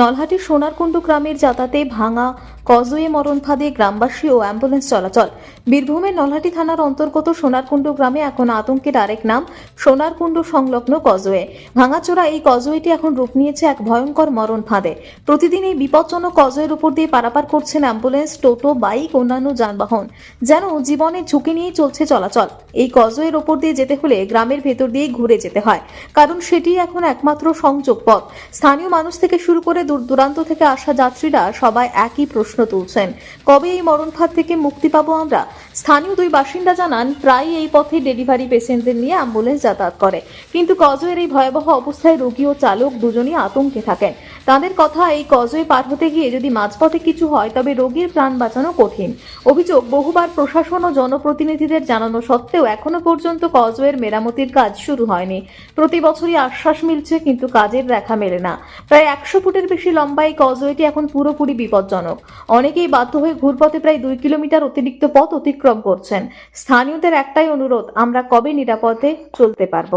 নলহাটির সোনারকুণ্ডু গ্রামের যাতাতে ভাঙা কজওয়ে মরণ ফাঁদে গ্রামবাসী ও অ্যাম্বুলেন্স চলাচল। বীরভূমের নলহাটি থানার অন্তর্গত সোনারকুণ্ডু গ্রামে এখন আতঙ্কের আরেক নাম, সোনারকুণ্ডু সংলগ্ন কজওয়ে ভাঙাচোরা এই কজওয়েটি এখন রূপ নিয়েছে এক ভয়ঙ্কর মরণ ফাঁদে। প্রতিদিন এই বিপজ্জনক কজওয়ের উপর দিয়ে পারাপার করছেন অ্যাম্বুলেন্স, টোটো, বাইক, অন্যান্য যানবাহন। যেন জীবনের ঝুঁকি নিয়েই চলছে চলাচল। এই কজওয়ের ওপর দিয়ে যেতে হলে গ্রামের ভেতর দিয়ে ঘুরে যেতে হয়। কারণ সেটি এখন একমাত্র সংযোগ পথ। স্থানীয় মানুষ থেকে শুরু করে দূর দূরান্ত থেকে আসা যাত্রীরা সবাই একই প্রশ্ন তুলছেন। কবে এই মরণ ফাঁদ থেকে মুক্তি পাবো আমরা? স্থানীয় দুই বাসিন্দা জানান প্রায় এই পথে ডেলিভারি পেশেন্টদের নিয়ে অ্যাম্বুলেন্স যাতায়াত করে। কিন্তু কজওয়ের এই ভয়াবহ অবস্থায় রোগী ও চালক দুজনই আতঙ্কে থাকেন। তাদের কথা এই কজওয়ে পার হতে গিয়ে যদি মাঝপথে কিছু হয়, তবে রোগীর প্রাণ বাঁচানো কঠিন। অভিযোগ, বহুবার প্রশাসন ও জনপ্রতিনিধিদের জানানো সত্ত্বেও এখনও পর্যন্ত কজওয়ের মেরামতির কাজ শুরু হয়নি। প্রতি বছরই আশ্বাস মিলছে, কিন্তু কাজের দেখা মেলে না। প্রায় একশো ফুটের বেশি লম্বা এই কজওয়েটি এখন পুরোপুরি বিপজ্জনক। অনেকেই বাধ্য হয়ে ঘুরপথে প্রায় দুই কিলোমিটার অতিরিক্ত পথ অতিক্রম করছেন। স্থানীয়দের একটাই অনুরোধ আমরা কবে নিরাপদে চলতে পারব?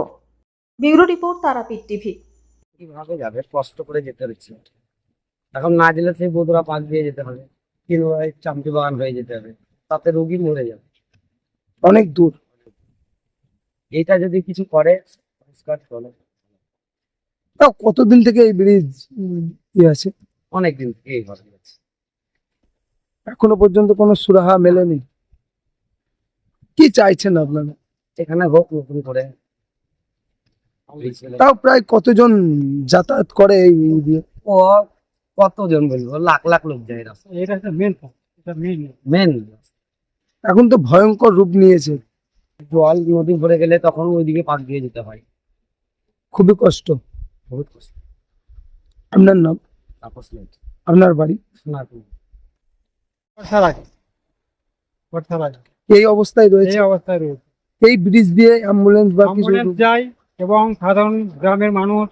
Bureau report Tarapith TV. কীভাবে যাবে? কষ্ট করে যেতে হচ্ছে। এখন না দিলে সেই বধুরা পাশ দিয়ে যেতে হবে। কিংবা চামচি বাগান হয়ে যেতে হবে। তাতে রোগী মরে যাবে। অনেক দূর। এটা যদি কিছু করে পরিষ্কার চলে তাও কতদিন থেকে এই ব্রিজ ইয়ে আছে? অনেক দিন থেকে এই ঘটনা আছে। এখনও পর্যন্ত কোনো সুরাহা মেলেনি? কি চাইছেন আপনারা? এখানে হোক নতুন করে। তাও প্রায় কতজন যাতায়াত করে এই দিয়ে? ও কতজন বলব? লাখ লাখ লোক যায় এটা একটা মেন এটা মেন মেন এখন তো ভয়ঙ্কর রূপ নিয়েছে। জল নদী ভরে গেলে তখন ওইদিকে পাক দিয়ে যেতে হয়। খুবই কষ্ট। বহুত কষ্ট। আপনার নাম? আপনার বাড়ি? এই অবস্থায় রয়েছে? এই অবস্থায় রয়েছে। এই ব্রিজ দিয়ে অ্যাম্বুলেন্স বা কিছু যায় এবং সাধারণ গ্রামের মানুষ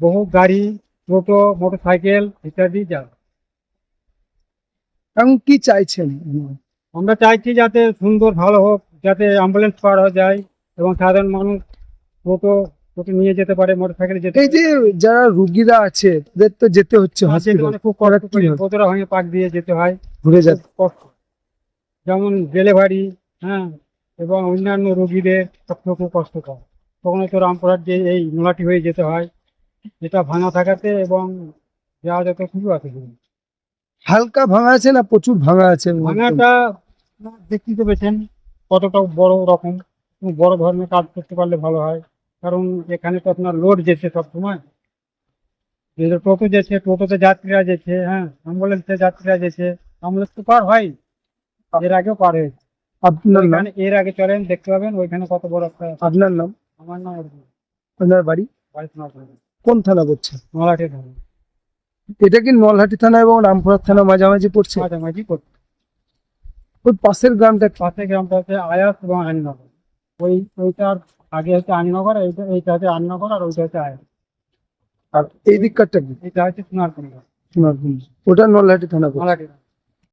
বহু গাড়ি টোটো মোটর সাইকেল ইত্যাদি যায়। এখন কি চাইছেন? আমরা চাইছি যাতে সুন্দর ভালো হোক যাতে অ্যাম্বুলেন্স পাওয়া যায় এবং সাধারণ মানুষ টোটো টোটো নিয়ে যেতে পারে মোটর সাইকেলে যেতে এই যে যারা রুগীরা আছে তাদের তো যেতে হচ্ছে হসপিটাল মানে খুব কষ্ট করে কতটা হয়ে পাক দিয়ে যেতে হয়। ঘুরে যেতে কষ্ট। যেমন ডেলিভারি হ্যাঁ এবং অন্যান্য রোগীদের পক্ষে খুব কষ্টকর তখন তো রামপুরহাট যে এই নোলাটি হয়ে যেতে হয়। যেটা ভাঙা থাকাতে এবং যাওয়া যত কিছু আছে। হালকা ভাঙা আছে না প্রচুর ভাঙা আছে? ভাঙাটা দেখতে তো পেয়েছেন কতটা বড় রকম। বড় ধরনের কাজ করতে পারলে ভালো হয়। কারণ এখানে তো আপনার লোড যেছে সবসময় যে যে টোটো যেছে টোটোতে যাত্রীরা যেছে হ্যাঁ অ্যাম্বুলেন্সে যাত্রীরা যেছে অ্যাম্বুলেন্স তো পার হয় এর আগেও পার হয়েছে। আপনার নাম? এর আগে চলেন দেখতে পাবেন ওইখানে কত বড় একটা আপনার নাম? আমার নাম আপনার বাড়ি? বাড়ি কোন থানা পড়ছে? নলাটি থানা। এটা কি নলহাটি থানা এবং রামপুরহাট থানা মাঝামাঝি পড়ছে? মাঝামাঝি করতে ওই পাশের গ্রামটা কি? পাশে গ্রামটা হচ্ছে আয়াস এবং আইননগর। ওই ওইটার আগে হচ্ছে আন্নগর এইটা এইটা হচ্ছে আন্নগর আর ওইটা হচ্ছে আয়ার আর এই দিককারটা কি? এটা হচ্ছে সোনারপুর সোনারপুর ওটা নলহাটি থানা নলহাটি।